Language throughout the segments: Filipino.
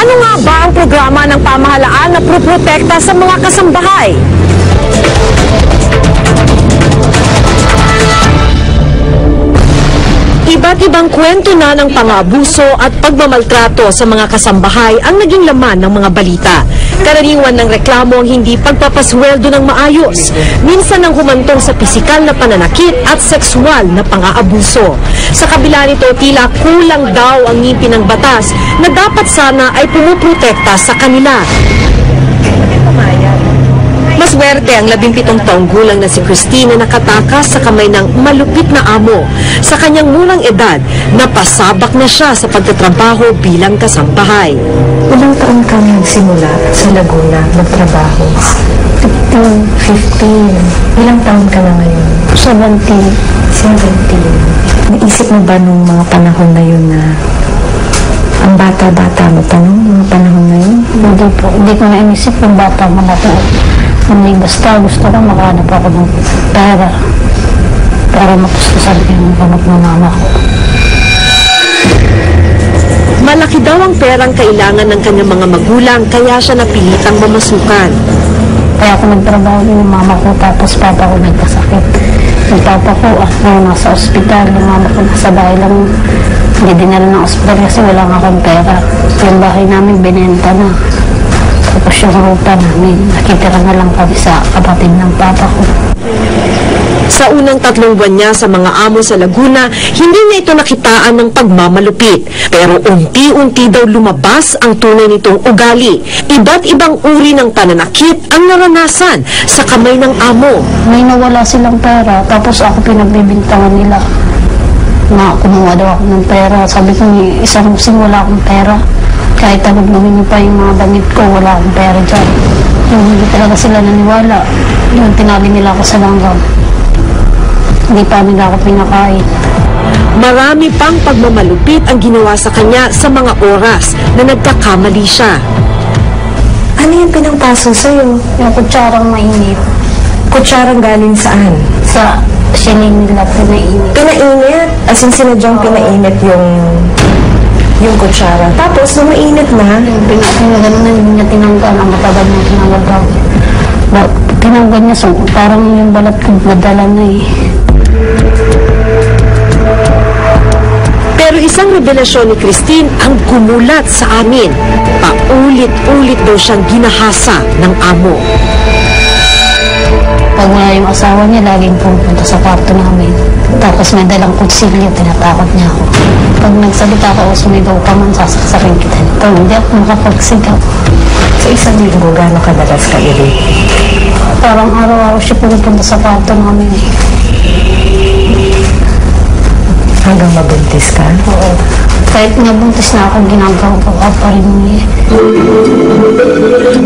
Ano nga ba ang programa ng pamahalaan na proprotekta sa mga kasambahay? Iba't ibang kwento na ng pang-abuso at pagmamaltrato sa mga kasambahay ang naging laman ng mga balita. Karaniwan ng reklamo ang hindi pagpapasweldo ng maayos. Minsan ang humantong sa pisikal na pananakit at sexual na pang-aabuso. Sa kabila nito, tila kulang daw ang ngipin ng batas na dapat sana ay pumuprotekta sa kanila. Maswerte ang labimpitong taong gulang na si Christine na nakatakas sa kamay ng malupit na amo. Sa kanyang murang edad, napasabak na siya sa pagtatrabaho bilang kasambahay. Ilang taon ka nagsimula sa Laguna magtrabaho? 15. 15. Ilang taon ka na ngayon? 17. 17. Naisip mo ba nung mga panahon na yun na ang bata-bata mo pa nung mga panahon na yun? Hindi po. Hindi ko nainisip yung bata mo na po. Hindi basta gusto ko makahanap ako ng pera para mapustusan ko yung kamot ng mama ko. Malaki daw ang perang kailangan ng kanyang mga magulang kaya siya napilitang mamasukan. Kaya ako nagtrabaho din yung mama ko tapos papa ko nagkasakit. Yung papa ko, ah, nung nasa ospital, yung mama ko nasa bahay lang. Hindi dinala ng ospital kasi wala nga akong pera. Yung bahay namin binenta na. Tapos yung rupa namin, nakitira na lang kami sa kapatid ng papa ko. Sa unang tatlong buwan niya sa mga amo sa Laguna, hindi niya ito nakitaan ng pagmamalupit. Pero unti-unti daw lumabas ang tunay nitong ugali. Iba't ibang uri ng pananakit ang naranasan sa kamay ng amo. May nawala silang pera, tapos ako pinagbibintangan nila na kumuha daw ako ng pera. Sabi ko, ni isang sing wala akong pera. Kahit anong gawin niyo pa yung mga damit ko, wala akong pera dyan. Yung hindi talaga sila naniwala. Yung tinali nila ako sa langgam. Hindi pa nila ako pinakain. Marami pang pagmamalupit ang ginawa sa kanya sa mga oras na nagkakamali siya. Ano yung pinangpaso sa'yo? Yung kutsarang mainit, Kutsarang galing saan? sa siling nila pinainit. Pinainit. As in, sinadyang pinainit yung yung kutsara. Tapos, nung mainit na, Yung pinagano na hindi niya tinanggal, ang matagal niya tinanggal daw. Ba- Tinanggal niya, so parang yung balat ko nadala na eh. Pero isang revelasyon ni Christine ang gumulat sa amin. Paulit-ulit daw siyang ginahasa ng amo. Pag wala yung asawa niya, laging pupunta sa kwarto namin. Tapos may dalang kutsilyo, tinatakot niya ako. Pag nagsalita ka o sumigaw ka man, sasaksakin kita nito. Hindi ako makapagsigaw. sa isang linggo, gano'ng kadalas ka iri? Parang araw-araw siya pupunta sa kwarto namin. Hanggang mabuntis ka? Oo. Kahit nabuntis na ako, ginagawa ko pa rin niya.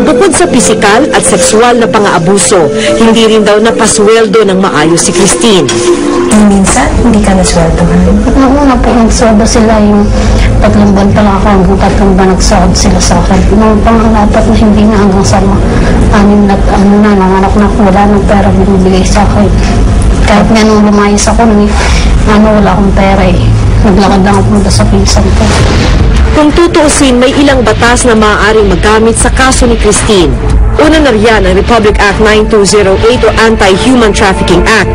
Bukod sa pisikal at sexual na pang-aabuso, hindi rin daw napasweldo ng maayos si Christine. Minsan, hindi ka nasweldohan. Nung una po, nagsodo sila yung tatlong buwan pa lang ako, hanggang tatlong buwan nagsahod sila sa akin. Nung pangalapat na hindi na hanggang sa mga anim na, ano na, nanganak na ako, wala nang pera binibigay sa akin. Kahit nga nung lumayas ako, nung, ano, wala akong pera eh. Naglakad lang ako punta sa pinsan ko. Kung tutuusin, may ilang batas na maaaring magamit sa kaso ni Christine. Una na riyan ang Republic Act 9208 o Anti-Human Trafficking Act.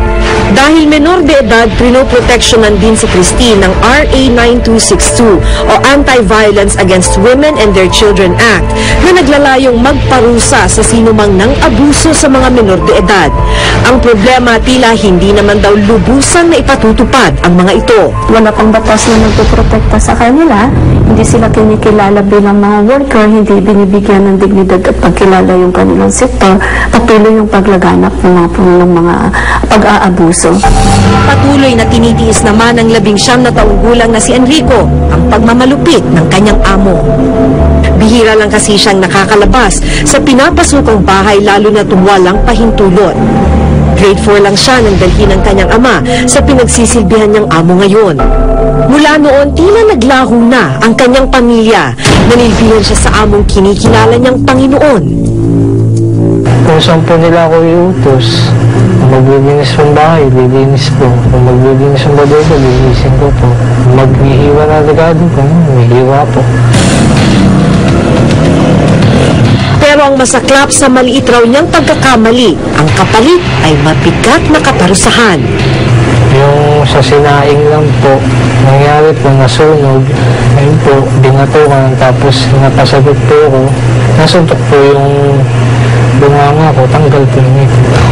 Dahil menor de edad, pinoproteksyonan din si Christine ng RA 9262 o Anti-Violence Against Women and Their Children Act na naglalayong magparusa sa sinumang nang abuso sa mga menor de edad. Ang problema tila hindi naman daw lubusan na ipatutupad ang mga ito. wala pang batas na nagpoprotekta sa kanila, hindi sila kinikilala bilang mga worker, hindi binibigyan ng dignidad at pagkilala yung kanilang sektor, patuloy yung paglaganap ng mga, ng mga pag-aabuso. Patuloy na tinitiis naman ng labing siyam na taong gulang na si Enrico ang pagmamalupit ng kanyang amo. Bihira lang kasi siyang nakakalabas sa pinapasukang bahay lalo na walang pahintulot. Grade 4 lang siya nang dalhin ng kanyang ama sa pinagsisilbihan niyang amo ngayon. Mula noon, tila naglaho na ang kanyang pamilya. Nanilbihan siya sa among kinikilala niyang Panginoon. Kung saan po nila ako iutos, maglilinis ng bahay, lilinis po. Kung maglilinis ng bodega, lilinisin ko po. Maghihiwa na regado ko, may hiwa po. Pero ang masaklap sa maliit raw niyang pagkakamali, ang kapalit ay mabigat na kaparusahan. Yung sa sinaing lang po, nangyari po, nasunog. Ayun po, binatukan, tapos napasagot po ako. Nasuntok po yung bunganga ko, tanggal po yung ngipin.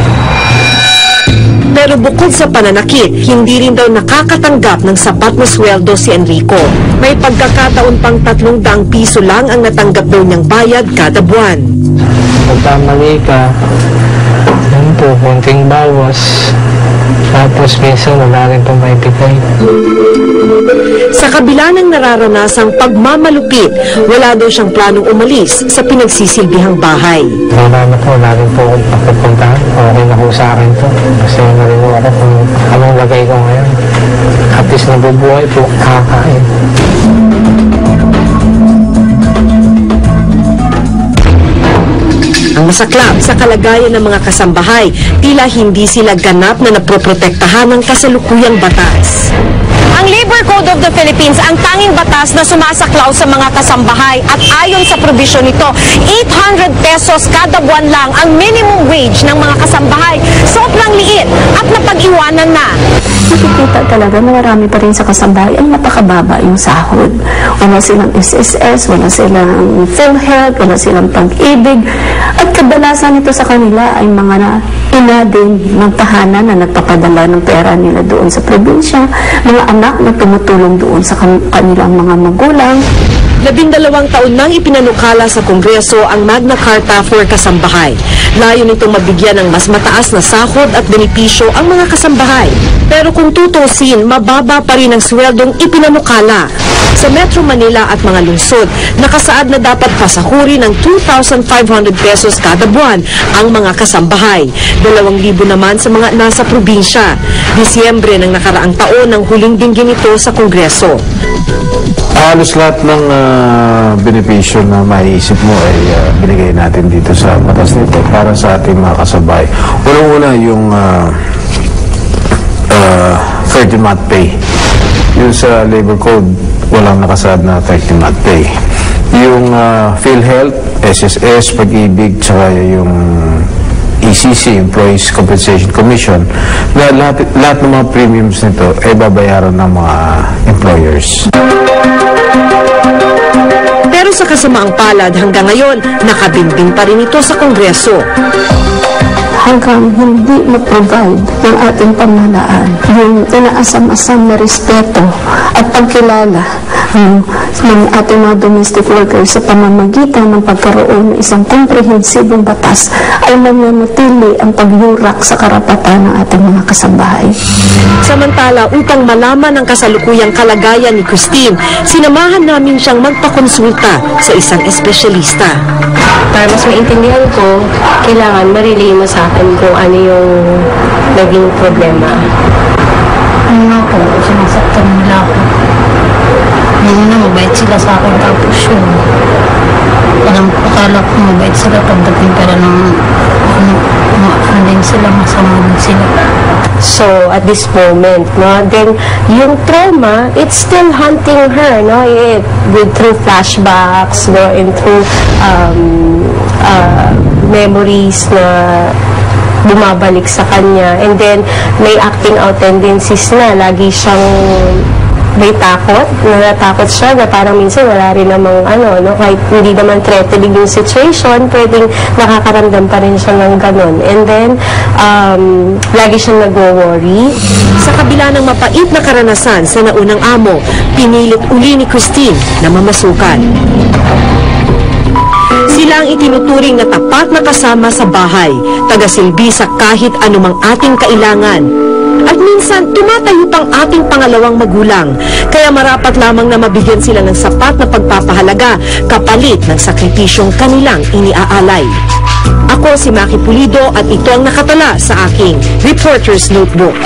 Pero bukod sa pananakit, hindi rin daw nakakatanggap ng sapat na sweldo si Enrico. May pagkakataon pang tatlong daang piso lang ang natanggap daw niyang bayad kada buwan. Pagkamali ka, yun po, konting bawas. Tapos minsan wala rin po may bigay. Sa kabila ng nararanasang pagmamalupit, wala daw siyang planong umalis sa pinagsisilbihang bahay. Wala na po, wala rin po akong papupuntahan. Okay na po sa akin to. Kasi na rin po ako kung anong lagay ko ngayon. At least nabubuhay po, kakain. Ang masaklap sa kalagayan ng mga kasambahay, tila hindi sila ganap na naproprotektahan ng kasalukuyang batas. Ang Labor Code of the Philippines ang tanging batas na sumasaklaw sa mga kasambahay at ayon sa probisyon nito, 800 pesos kada buwan lang ang minimum wage ng mga kasambahay. Sobrang liit at napag-iwanan na. Nakikita talaga na marami pa rin sa kasambahay ay napakababa yung sahod. Wala silang SSS, wala silang PhilHealth, wala silang pag-ibig. At kadalasan ito sa kanila ay mga na, ina din ng tahanan na nagpapadala ng pera nila doon sa probinsya, mga anak na tumutulong doon sa kan- kanilang mga magulang. Labindalawang taon nang ipinanukala sa Kongreso ang Magna Carta for Kasambahay. Layo nitong mabigyan ng mas mataas na sahod at benepisyo ang mga kasambahay. Pero kung tutusin, mababa pa rin ang sweldong ipinanukala. Sa Metro Manila at mga lungsod, nakasaad na dapat pasahuri ng 2,500 pesos kada buwan ang mga kasambahay. 2,000 naman sa mga nasa probinsya. Disyembre ng nakaraang taon ang huling dinggin ito sa Kongreso. Halos lahat ng ah, benepisyo na maiisip mo ay ah, binigay natin dito sa batas nito para sa ating mga kasabay. Unang-una yung uh, 30-month pay. Yung sa labor code, walang nakasaad na 30-month pay. Yung uh, PhilHealth, SSS, pag-ibig, tsaka yung ECC, Employees Compensation Commission, na lahat, lahat ng mga premiums nito ay babayaran ng mga employers. Pero sa kasamaang palad hanggang ngayon, nakabimbing pa rin ito sa Kongreso. Hanggang hindi ma-provide ng ating pamahalaan yung inaasam-asam na respeto at pagkilala um, ng ating mga domestic workers sa pamamagitan ng pagkaroon ng isang komprehensibong batas ay mananatili ang pagyurak sa karapatan ng ating mga kasambahay. Samantala, upang malaman ang kasalukuyang kalagayan ni Christine, sinamahan namin siyang magpakonsulta sa isang espesyalista. Para mas maintindihan ko, kailangan marilay mo sa akin kung ano yung naging problema. Ano nga po, sinasaktan nila ako. Ngayon na, mabait sila sa akin tapos yun. Alam ko, akala ko mabait sila pagdating pala ng ano, ano din sila, masama din sila. So, at this moment, no, then yung trauma, it's still hunting her, no, it, with through flashbacks, no, and through um, uh, memories na bumabalik sa kanya. And then, may acting out tendencies na. Lagi siyang may takot, natatakot siya na parang minsan wala rin namang ano, no, kahit hindi naman threatening yung situation, pwedeng nakakaramdam pa rin siya ng ganun. And then, um, lagi siyang nagwo-worry. Sa kabila ng mapait na karanasan sa naunang amo, pinilit uli ni Christine na mamasukan. Sila ang itinuturing na tapat na kasama sa bahay, tagasilbi sa kahit anumang ating kailangan. At minsan, tumatayo pang ating pangalawang magulang. Kaya marapat lamang na mabigyan sila ng sapat na pagpapahalaga kapalit ng sakripisyong kanilang iniaalay. Ako si Maki Pulido at ito ang nakatala sa aking Reporter's Notebook.